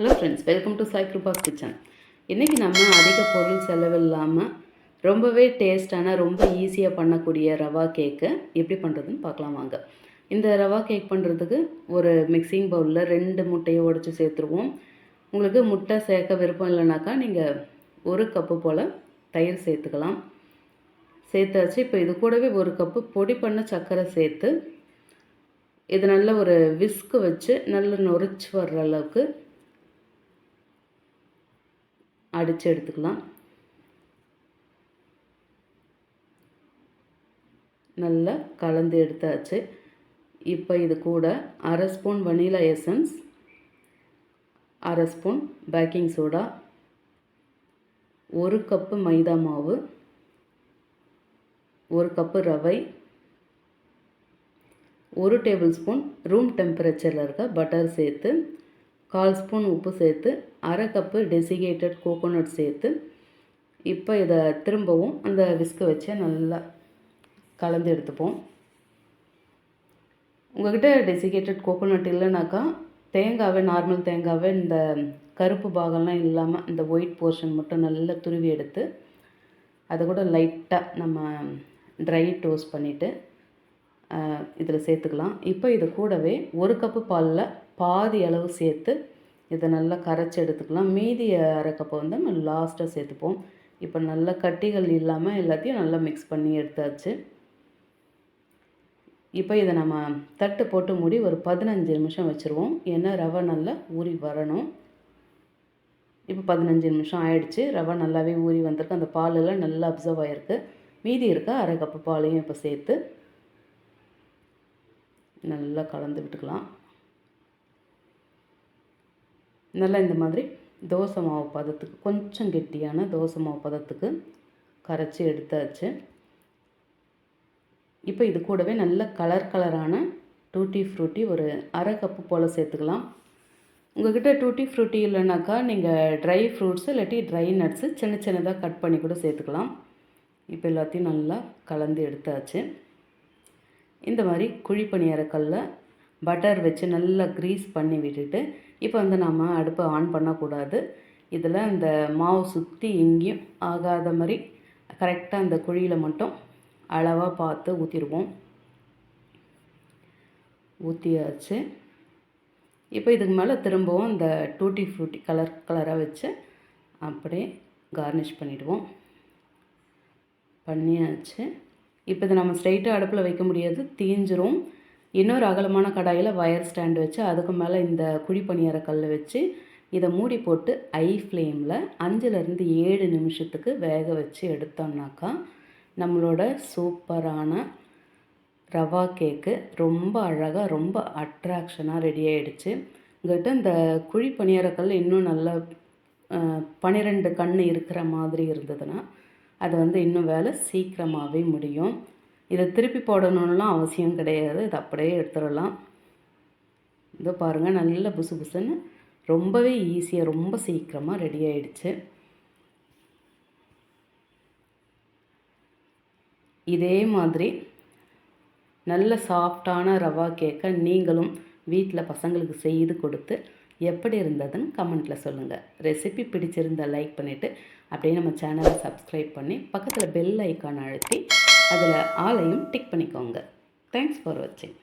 Hello friends welcome to Sai Kiruba kitchen இன்றைக்கி நம்ம அதிக பொருள் செலவில்லாமல் ரொம்பவே டேஸ்டான ரொம்ப ஈஸியாக பண்ணக்கூடிய ரவா கேக்கு எப்படி பண்ணுறதுன்னு பார்க்கலாம் வாங்க. இந்த ரவா கேக் பண்ணுறதுக்கு ஒரு மிக்சிங் பவுலில் ரெண்டு முட்டையை உடச்சி சேர்த்துருவோம். உங்களுக்கு முட்டை சேர்க்க விருப்பம் இல்லைனாக்கா நீங்கள் ஒரு கப்பு போல் தயிர் சேர்த்துக்கலாம். சேர்த்தாச்சு இப்போ இது கூடவே ஒரு கப்பு பொடி பண்ண சர்க்கரை சேர்த்து இது நல்ல ஒரு விஸ்க்கு வச்சு நல்ல நொறிச்சு வர்ற அளவுக்கு அடித்து எடுத்துக்கலாம். நல்லா கலந்து எடுத்தாச்சு. இப்போ இது கூட அரை ஸ்பூன் வனிலா எசன்ஸ் அரை ஸ்பூன் பேக்கிங் சோடா ஒரு கப்பு மைதா மாவு ஒரு கப்பு ரவை ஒரு டேபிள் ஸ்பூன் ரூம் டெம்பரேச்சரில் இருக்க பட்டர் சேர்த்து கால் ஸ்பூன் உப்பு சேர்த்து அரை கப்பு டெசிகேட்டட் கோகோனட் சேர்த்து இப்போ இதை திரும்பவும் அந்த விஸ்கை வச்சு நல்லா கலந்து எடுத்துப்போம். உங்கள்கிட்ட டெசிகேட்டட் கோகோனட் இல்லைனாக்கா தேங்காவை நார்மல் தேங்காவை இந்த கருப்பு பாகம்லாம் இல்லாமல் இந்த ஒயிட் போர்ஷன் மட்டும் நல்லா துருவி எடுத்து அதை கூட லைட்டாக நம்ம ட்ரை டோஸ்ட் பண்ணிவிட்டு இதில் சேர்த்துக்கலாம். இப்போ இது கூடவே ஒரு கப்பு பாலில் பாதி அளவு சேர்த்து இதை நல்லா கரைச்சி எடுத்துக்கலாம். மீதி அரை கப்பை வந்து நம்ம லாஸ்ட்டாக சேர்த்துப்போம். இப்போ நல்லா கட்டிகள் இல்லாமல் எல்லாத்தையும் நல்லா மிக்ஸ் பண்ணி எடுத்தாச்சு. இப்போ இதை நம்ம தட்டு போட்டு மூடி ஒரு பதினஞ்சு நிமிஷம் வச்சுருவோம். ஏன்னா ரவை நல்லா ஊறி வரணும். இப்போ பதினஞ்சு நிமிஷம் ஆயிடுச்சு. ரவை நல்லாவே ஊறி வந்திருக்கு. அந்த பாலெல்லாம் நல்லா அப்சர்வ் ஆகிருக்கு மீதி இருக்க அரை கப்பு பாலையும் இப்போ சேர்த்து நல்லா கலந்து விட்டுக்கலாம். நல்லா இந்த மாதிரி தோசை மாவு பதத்துக்கு கொஞ்சம் கெட்டியான தோசை மாவு பதத்துக்கு கரைச்சி எடுத்தாச்சு. இப்போ இது கூடவே நல்ல கலர் கலரான டூட்டி ஃப்ரூட்டி ஒரு அரை கப்பு போல் சேர்த்துக்கலாம். உங்கள்கிட்ட டூட்டி ஃப்ரூட்டி இல்லைனாக்கா நீங்கள் ட்ரை ஃப்ரூட்ஸு இல்லாட்டி ட்ரை நட்ஸு சின்ன சின்னதாக கட் பண்ணி கூட சேர்த்துக்கலாம். இப்போ எல்லாத்தையும் நல்லா கலந்து எடுத்தாச்சு. இந்த மாதிரி குழி பணியாரக்கல்ல பட்டர் வச்சு நல்லா க்ரீஸ் பண்ணி விட்டுட்டு இப்போ வந்து நாம் அடுப்பை ஆன் பண்ணக்கூடாது. இதில் அந்த மாவு சுற்றி எங்கேயும் ஆகாத மாதிரி கரெக்டாக அந்த குழியில் மட்டும் அளவாக பார்த்து ஊற்றிடுவோம் ஊற்றியாச்சு இப்போ இதுக்கு மேலே திரும்பவும் இந்த டூட்டி ஃப்ரூட்டி கலர் கலராக வச்சு அப்படியே கார்னிஷ் பண்ணிவிடுவோம் பண்ணியாச்சு. இப்போ இதை நம்ம ஸ்ட்ரைட்டாக அடுப்பில் வைக்க முடியாது தீஞ்சிரும். இன்னொரு அகலமான கடாயில் வயர் ஸ்டாண்டு வச்சு அதுக்கு மேலே இந்த குழி பணியார கல் வச்சு இதை மூடி போட்டு ஐ ஃப்ளேமில் அஞ்சுலேருந்து ஏழு நிமிஷத்துக்கு வேக வச்சு எடுத்தோம்னாக்கா நம்மளோட சூப்பரான ரவா கேக்கு ரொம்ப அழகாக ரொம்ப அட்ராக்ஷனாக ரெடி ஆகிடுச்சு உங்கள்கிட்ட இந்த குழி பணியாரக்கல் இன்னும் நல்லா பன்னிரெண்டு கண் இருக்கிற மாதிரி இருந்ததுன்னா அது வந்து இன்னும் வேலை சீக்கிரமாகவே முடியும். இதை திருப்பி போடணும்லாம் அவசியம் கிடையாது. இதை அப்படியே எடுத்துடலாம். இதோ பாருங்கள் நல்ல புசு புசுன்னு ரொம்பவே ஈஸியாக ரொம்ப சீக்கிரமாக ரெடி ஆயிடுச்சு. இதே மாதிரி நல்ல சாஃப்டான ரவா கேக்கை நீங்களும் வீட்டில் பசங்களுக்கு செய்து கொடுத்து எப்படி இருந்ததுன்னு கமெண்ட்டில் சொல்லுங்கள் ரெசிபி பிடிச்சிருந்தால் லைக் பண்ணிவிட்டு அப்படியே நம்ம சேனலை சப்ஸ்கிரைப் பண்ணி பக்கத்தில் பெல் ஐக்கான் அழுத்தி அதில் ஆலையும் டிக் பண்ணிக்கோங்க. தேங்க்ஸ் ஃபார் வாட்சிங்